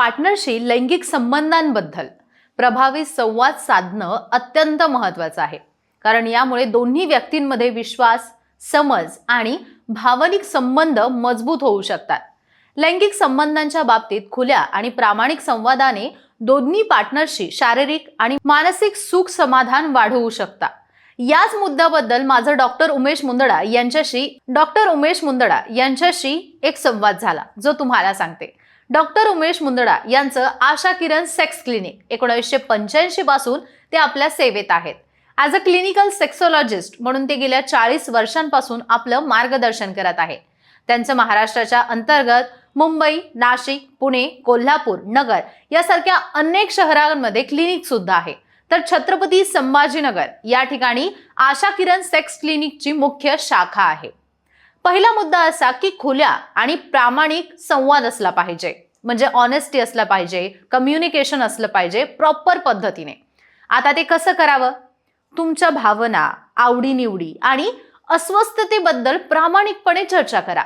पार्टनरशी लैंगिक संबंधांबद्दल प्रभावी संवाद साधणं अत्यंत महत्त्वाचं आहे. कारण यामुळे दोन्ही व्यक्तींमध्ये विश्वास समज आणि भावनिक संबंध मजबूत होऊ शकतात. लैंगिक संबंधांच्या बाबतीत खुल्या आणि प्रामाणिक संवादाने दोन्ही पार्टनरशी शारीरिक आणि मानसिक सुख समाधान वाढवू शकता. याच मुद्द्याबद्दल माझं डॉक्टर उमेश मुंदडा यांच्याशी डॉक्टर उमेश मुंदडा यांच्याशी एक संवाद झाला जो तुम्हाला सांगते. डॉक्टर उमेश मुंदडा यांचं आशा किरण सेक्स क्लिनिक एकोणीसशे पंच्याऐंशी पासून ते आपल्या सेवेत आहेत. ॲज अ क्लिनिकल सेक्सोलॉजिस्ट म्हणून ते गेल्या चाळीस वर्षांपासून आपलं मार्गदर्शन करत आहे त्यांचं महाराष्ट्राच्या अंतर्गत मुंबई नाशिक पुणे कोल्हापूर नगर यासारख्या अनेक शहरांमध्ये क्लिनिक सुद्धा आहे. तर छत्रपती संभाजीनगर या ठिकाणी आशा किरण सेक्स क्लिनिकची मुख्य शाखा आहे. पहिला मुद्दा असा की खुल्या आणि प्रामाणिक संवाद असला पाहिजे. म्हणजे ऑनेस्टी असलं पाहिजे कम्युनिकेशन असलं पाहिजे प्रॉपर पद्धतीने. आता ते कसं करावं? तुमच्या भावना आवडीनिवडी आणि अस्वस्थतेबद्दल प्रामाणिकपणे चर्चा करा.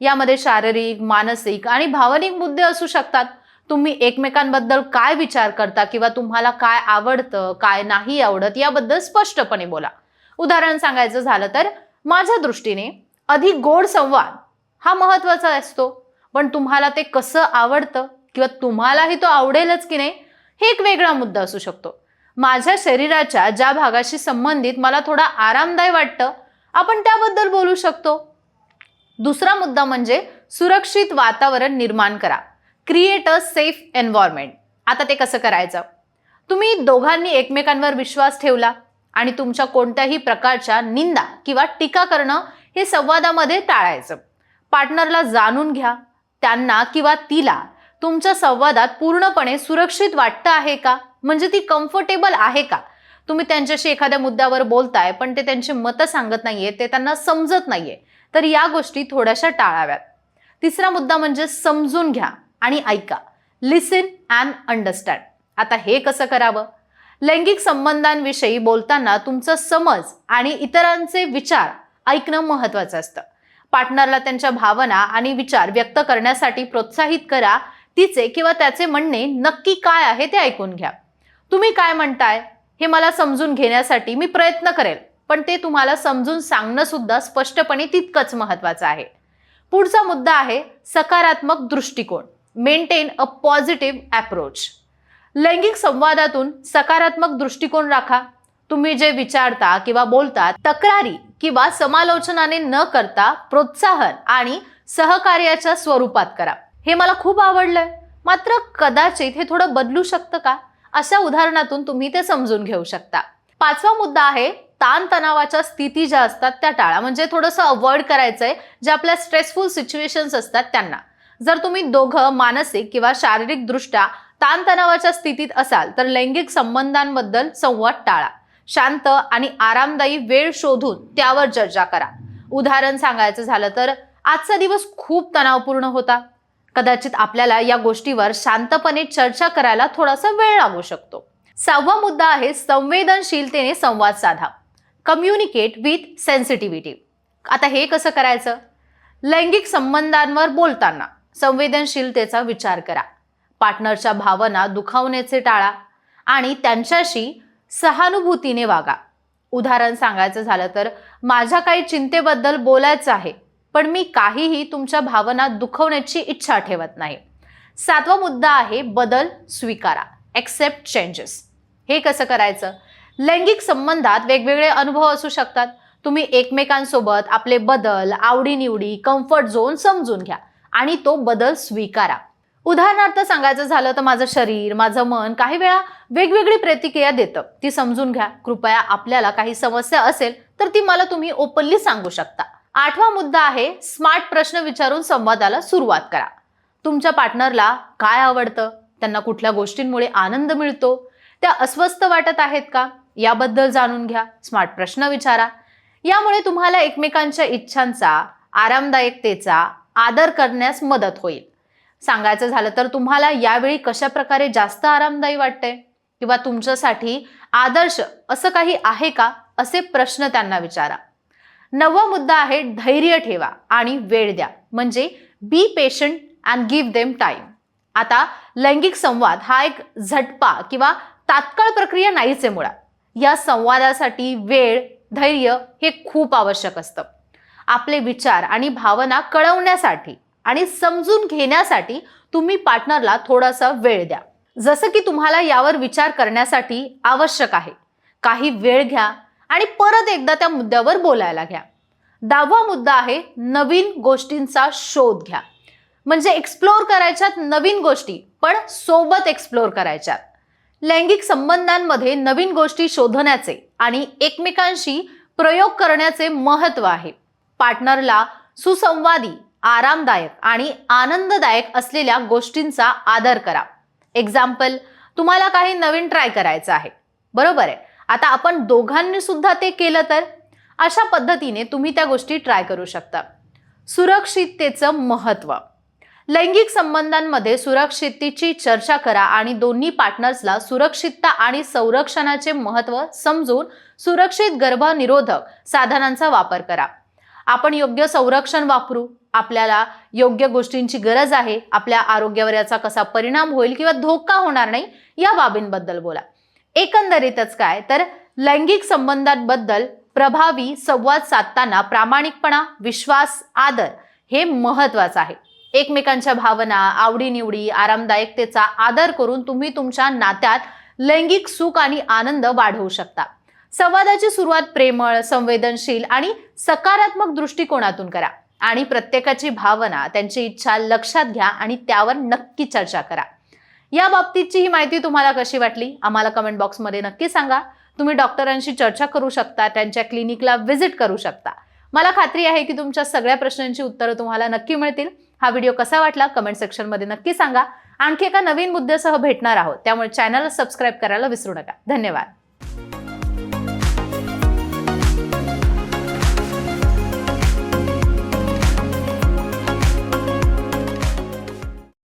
यामध्ये शारीरिक मानसिक आणि भावनिक मुद्दे असू शकतात. तुम्ही एकमेकांबद्दल काय विचार करता किंवा तुम्हाला काय आवडतं काय नाही आवडत याबद्दल स्पष्टपणे बोला. उदाहरण सांगायचं झालं तर माझ्या दृष्टीने अधिक गोड संवाद हा महत्त्वाचा असतो. पण तुम्हाला ते कसं आवडतं किंवा तुम्हालाही तो आवडेलच की नाही हे एक वेगळा मुद्दा असू शकतो. माझ्या शरीराच्या ज्या भागाशी संबंधित मला थोडा आरामदायी वाटतं आपण त्याबद्दल बोलू शकतो. दुसरा मुद्दा म्हणजे सुरक्षित वातावरण निर्माण करा. क्रिएट अ सेफ एन्व्हायरमेंट आता ते कसं करायचं? तुम्ही दोघांनी एकमेकांवर विश्वास ठेवला आणि तुमच्या कोणत्याही प्रकारच्या निंदा किंवा टीका करणं हे संवादामध्ये टाळायचं. पार्टनरला जाणून घ्या. त्यांना किंवा तिला तुमच्या संवादात पूर्णपणे सुरक्षित वाटतं आहे का? म्हणजे ती कम्फर्टेबल आहे का? तुम्ही त्यांच्याशी एखाद्या मुद्द्यावर बोलताय पण ते त्यांची मतं सांगत नाहीये ते त्यांना समजत नाहीये. तर या गोष्टी थोड्याशा टाळाव्यात. तिसरा मुद्दा म्हणजे समजून घ्या आणि ऐका. लिसन अँड अंडरस्टँड आता हे कसं करावं? लैंगिक संबंधांविषयी बोलताना तुमचं समज आणि इतरांचे विचार ऐकणं महत्वाचं असतं. पार्टनरला त्यांच्या भावना आणि विचार व्यक्त करण्यासाठी प्रोत्साहित करा. तिचे किंवा त्याचे म्हणणे नक्की काय आहे ते ऐकून घ्या. तुम्ही काय म्हणताय हे मला समजून घेण्यासाठी मी प्रयत्न करेल. पण ते तुम्हाला समजून सांगणं सुद्धा स्पष्टपणे तितकंच महत्वाचं आहे. पुढचा मुद्दा आहे सकारात्मक दृष्टिकोन. Maintain a positive approach. लैंगिक संवादातून सकारात्मक दृष्टिकोन राखा. तुम्ही जे विचारता किंवा बोलता तक्रारी किंवा समालोचनाने न करता प्रोत्साहन आणि सहकार्याच्या स्वरूपात करा. हे मला खूप आवडलंय. मात्र कदाचित हे थोडं बदलू शकतं का? अशा उदाहरणातून तुम्ही ते समजून घेऊ शकता. पाचवा मुद्दा आहे ताणतणावाच्या स्थिती ज्या असतात त्या टाळा. म्हणजे थोडंसं अवॉइड करायचंय जे आपल्या स्ट्रेसफुल सिच्युएशन्स असतात त्यांना. जर तुम्ही दोघं मानसिक किंवा शारीरिकदृष्ट्या ताणतणावाच्या स्थितीत असाल तर लैंगिक संबंधांबद्दल संवाद टाळा. शांत आणि आरामदायी वेळ शोधून त्यावर चर्चा करा. उदाहरण सांगायचं झालं तर आजचा दिवस खूप तणावपूर्ण होता. कदाचित आपल्याला या गोष्टीवर शांतपणे चर्चा करायला थोडासा वेळ लागू शकतो. सहावा मुद्दा आहे संवेदनशीलतेने संवाद साधा. Communicate with sensitivity. आता हे कसं करायचं? लैंगिक संबंधांवर बोलताना संवेदनशीलतेचा विचार करा. पार्टनरच्या भावना दुखावण्याचे टाळा आणि त्यांच्याशी सहानुभूतीने वागा. उदाहरण सांगायचं झालं तर माझ्या काही चिंतेबद्दल बोलायचं आहे पण मी काहीही तुमच्या भावना दुखवण्याची इच्छा ठेवत नाही. सातवा मुद्दा आहे बदल स्वीकारा. एक्सेप्ट चेंजेस हे कसं करायचं? लैंगिक संबंधात वेगवेगळे अनुभव असू शकतात. तुम्ही एकमेकांसोबत आपले बदल आवडीनिवडी कम्फर्ट झोन समजून घ्या आणि तो बदल स्वीकारा. उदाहरणार्थ सांगायचं झालं तर माझं शरीर माझं मन काही वेळा वेगवेगळी प्रतिक्रिया देतं. ती समजून घ्या. कृपया आपल्याला काही समस्या असेल तर ती मला तुम्ही ओपनली सांगू शकता. आठवा मुद्दा आहे स्मार्ट प्रश्न विचारून संवादाला सुरुवात करा. तुमच्या पार्टनरला काय आवडतं? त्यांना कुठल्या गोष्टींमुळे आनंद मिळतो? त्या अस्वस्थ वाटत आहेत का? याबद्दल जाणून घ्या. स्मार्ट प्रश्न विचारा. यामुळे तुम्हाला एकमेकांच्या इच्छांचा आरामदायकतेचा आदर करण्यास मदत होईल. सांगायचं झालं तर तुम्हाला यावेळी कशा प्रकारे जास्त आरामदायी वाटतंय? किंवा तुमच्यासाठी आदर्श असं काही आहे का? असे प्रश्न त्यांना विचारा. नववा मुद्दा आहे धैर्य ठेवा आणि वेळ द्या. म्हणजे be patient and give them time आता लैंगिक संवाद हा एक झटपा किंवा तात्काळ प्रक्रिया नाहीच आहे मुळात या संवादासाठी वेळ धैर्य हे खूप आवश्यक असतं. आपले विचार आणि भावना कळवण्यासाठी आणि समजून घेण्यासाठी तुम्ही पार्टनरला थोडासा वेळ द्या. जसं की तुम्हाला यावर विचार करण्यासाठी आवश्यक आहे. काही वेळ घ्या आणि परत एकदा त्या मुद्द्यावर बोलायला घ्या. दहावा मुद्दा आहे नवीन गोष्टींचा शोध घ्या. म्हणजे एक्सप्लोअर करायच्यात नवीन गोष्टी पण सोबत एक्सप्लोर करायच्यात. लैंगिक संबंधांमध्ये नवीन गोष्टी शोधण्याचे आणि एकमेकांशी प्रयोग करण्याचे महत्त्व आहे. पार्टनरला सुसंवादी आरामदायक आणि आनंददायक असलेल्या गोष्टींचा आदर करा. एक्झाम्पल तुम्हाला काही नवीन ट्राय करायचं आहे. बरोबर आहे. आता आपण दोघांनी सुद्धा ते केलं तर? अशा पद्धतीने तुम्ही त्या गोष्टी ट्राय करू शकता. सुरक्षिततेचं महत्त्व. लैंगिक संबंधांमध्ये सुरक्षिततेची चर्चा करा आणि दोन्ही पार्टनर्सला सुरक्षितता आणि संरक्षणाचे महत्त्व समजून सुरक्षित गर्भनिरोधक साधनांचा वापर करा. आपण योग्य संरक्षण वापरू आपल्याला योग्य गोष्टींची गरज आहे आपल्या आरोग्यावर याचा कसा परिणाम होईल किंवा धोका होणार नाही या बाबींबद्दल बोला. एकंदरीतच काय? तर लैंगिक संबंधांबद्दल प्रभावी संवाद साधताना प्रामाणिकपणा विश्वास आदर हे महत्वाचं आहे. एकमेकांच्या भावना आवडीनिवडी आरामदायकतेचा आदर करून तुम्ही तुमच्या नात्यात लैंगिक सुख आणि आनंद वाढवू शकता. संवादाची सुरुवात प्रेमळ संवेदनशील आणि सकारात्मक दृष्टिकोनातून करा. आणि प्रत्येकाची भावना त्यांची इच्छा लक्षात घ्या आणि त्यावर नक्की चर्चा करा. या बाबतीतची ही माहिती तुम्हाला कशी वाटली? आम्हाला कमेंट बॉक्समध्ये नक्की सांगा. तुम्ही डॉक्टरांशी चर्चा करू शकता त्यांच्या क्लिनिकला व्हिजिट करू शकता. मला खात्री आहे की तुमच्या सगळ्या प्रश्नांची उत्तरं तुम्हाला नक्की मिळतील. हा व्हिडिओ कसा वाटला? कमेंट सेक्शनमध्ये नक्की सांगा. आणखी एका नवीन मुद्द्यासह भेटणार आहोत. त्यामुळे चॅनलला सबस्क्राईब करायला विसरू नका. धन्यवाद.